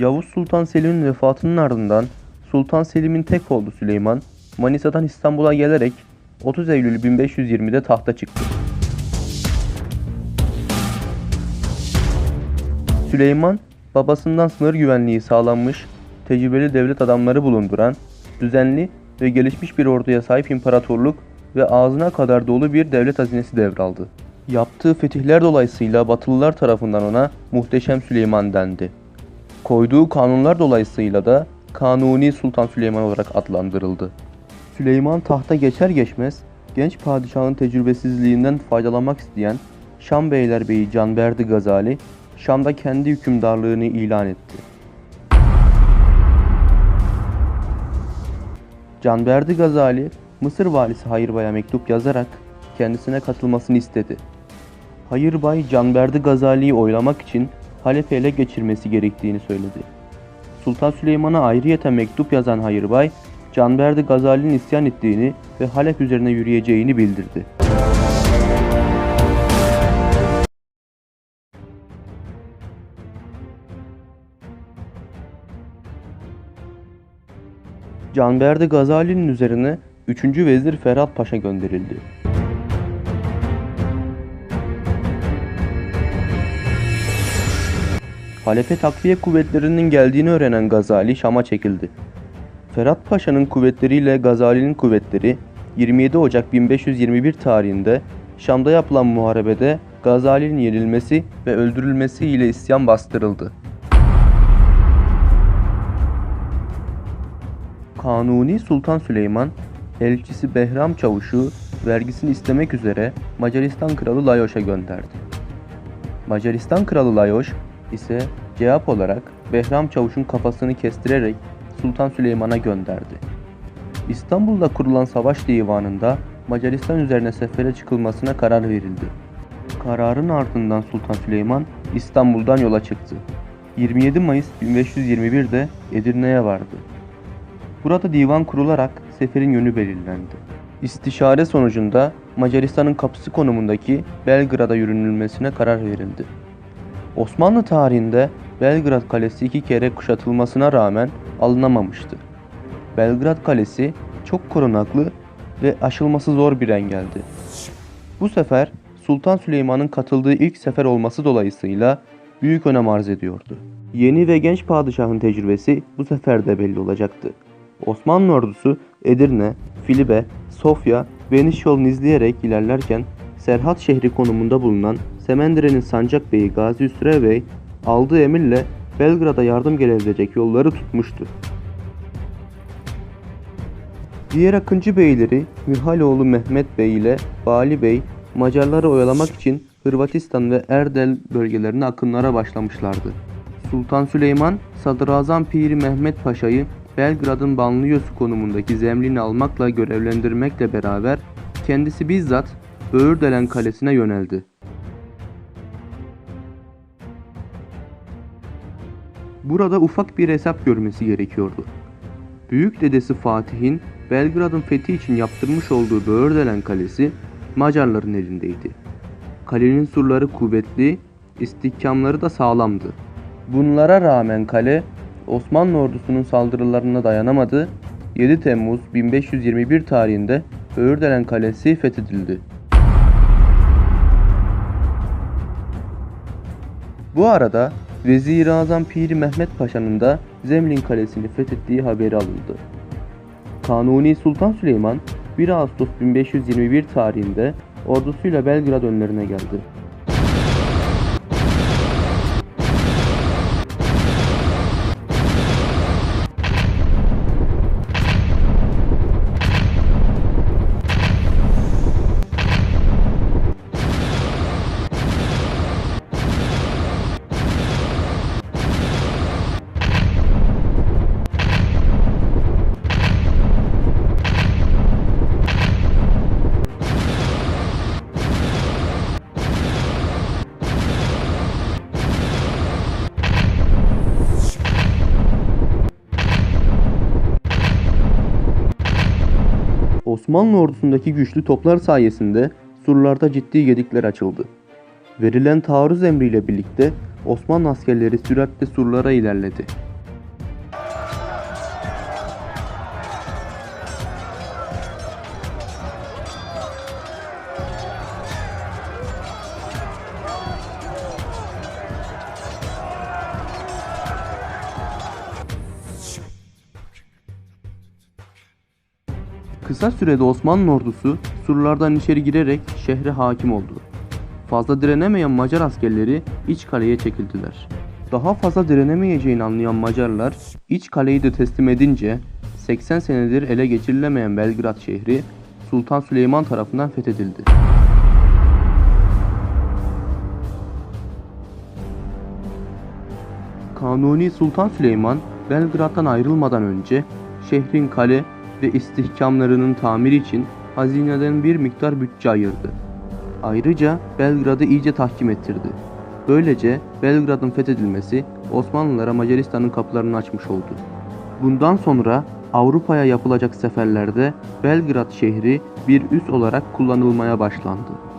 Yavuz Sultan Selim'in vefatının ardından Sultan Selim'in tek oğlu Süleyman, Manisa'dan İstanbul'a gelerek 30 Eylül 1520'de tahta çıktı. Süleyman, babasından sınır güvenliği sağlanmış, tecrübeli devlet adamları bulunduran, düzenli ve gelişmiş bir orduya sahip imparatorluk ve ağzına kadar dolu bir devlet hazinesi devraldı. Yaptığı fetihler dolayısıyla Batılılar tarafından ona Muhteşem Süleyman dendi. Koyduğu kanunlar dolayısıyla da Kanuni Sultan Süleyman olarak adlandırıldı. Süleyman tahta geçer geçmez genç padişahın tecrübesizliğinden faydalanmak isteyen Şam Beylerbeyi Canberdi Gazali Şam'da kendi hükümdarlığını ilan etti. Canberdi Gazali Mısır valisi Hayırbay'a mektup yazarak kendisine katılmasını istedi. Hayırbay Canberdi Gazali'yi oylamak için Halep'i ele geçirmesi gerektiğini söyledi. Sultan Süleyman'a ayrıyeten mektup yazan Hayırbay, Canberdi Gazali'nin isyan ettiğini ve Halep üzerine yürüyeceğini bildirdi. Canberdi Gazali'nin üzerine 3. Vezir Ferhat Paşa gönderildi. Halep'e takviye kuvvetlerinin geldiğini öğrenen Gazali Şam'a çekildi. Ferhat Paşa'nın kuvvetleriyle Gazali'nin kuvvetleri 27 Ocak 1521 tarihinde Şam'da yapılan muharebede Gazali'nin yenilmesi ve öldürülmesi ile isyan bastırıldı. Kanuni Sultan Süleyman, elçisi Behram Çavuş'u vergisini istemek üzere Macaristan Kralı Layoş'a gönderdi. Macaristan Kralı Layoş ise cevap olarak Behram Çavuş'un kafasını kestirerek Sultan Süleyman'a gönderdi. İstanbul'da kurulan savaş divanında Macaristan üzerine sefere çıkılmasına karar verildi. Kararın ardından Sultan Süleyman İstanbul'dan yola çıktı. 27 Mayıs 1521'de Edirne'ye vardı. Burada divan kurularak seferin yönü belirlendi. İstişare sonucunda Macaristan'ın kapısı konumundaki Belgrad'a yürünülmesine karar verildi. Osmanlı tarihinde Belgrad Kalesi iki kere kuşatılmasına rağmen alınamamıştı. Belgrad Kalesi çok korunaklı ve aşılması zor bir engeldi. Bu sefer Sultan Süleyman'ın katıldığı ilk sefer olması dolayısıyla büyük önem arz ediyordu. Yeni ve genç padişahın tecrübesi bu sefer de belli olacaktı. Osmanlı ordusu Edirne, Filibe, Sofya ve Niş yolunu izleyerek ilerlerken Serhat şehri konumunda bulunan Semendere'nin Sancak Beyi Gazi Üstüre Bey aldığı emirle Belgrad'a yardım gelebilecek yolları tutmuştu. Diğer Akıncı beyleri Mihaloğlu Mehmet Bey ile Bali Bey Macarları oyalamak için Hırvatistan ve Erdel bölgelerine akınlara başlamışlardı. Sultan Süleyman, Sadrazam Piri Mehmet Paşa'yı Belgrad'ın Banliyösü konumundaki zemlini almakla görevlendirmekle beraber kendisi bizzat Böğürdelen Kalesi'ne yöneldi. Burada ufak bir hesap görmesi gerekiyordu. Büyük dedesi Fatih'in Belgrad'ın fethi için yaptırmış olduğu Böğürdelen Kalesi Macarların elindeydi. Kalenin surları kuvvetli, istihkamları da sağlamdı. Bunlara rağmen kale Osmanlı ordusunun saldırılarına dayanamadı. 7 Temmuz 1521 tarihinde Böğürdelen Kalesi fethedildi. Bu arada Vezir-i Azam Piri Mehmet Paşa'nın da Zemlin Kalesi'ni fethettiği haberi alındı. Kanuni Sultan Süleyman 1 Ağustos 1521 tarihinde ordusuyla Belgrad önlerine geldi. Osmanlı ordusundaki güçlü toplar sayesinde surlarda ciddi gedikler açıldı. Verilen taarruz emriyle birlikte Osmanlı askerleri süratle surlara ilerledi. Kısa sürede Osmanlı ordusu surlardan içeri girerek şehre hakim oldu. Fazla direnemeyen Macar askerleri iç kaleye çekildiler. Daha fazla direnemeyeceğini anlayan Macarlar iç kaleyi de teslim edince 80 senedir ele geçirilemeyen Belgrad şehri Sultan Süleyman tarafından fethedildi. Kanuni Sultan Süleyman Belgrad'dan ayrılmadan önce şehrin kale ve istihkamlarının tamiri için hazineden bir miktar bütçe ayırdı. Ayrıca Belgrad'ı iyice tahkim ettirdi. Böylece Belgrad'ın fethedilmesi Osmanlılara Macaristan'ın kapılarını açmış oldu. Bundan sonra Avrupa'ya yapılacak seferlerde Belgrad şehri bir üs olarak kullanılmaya başlandı.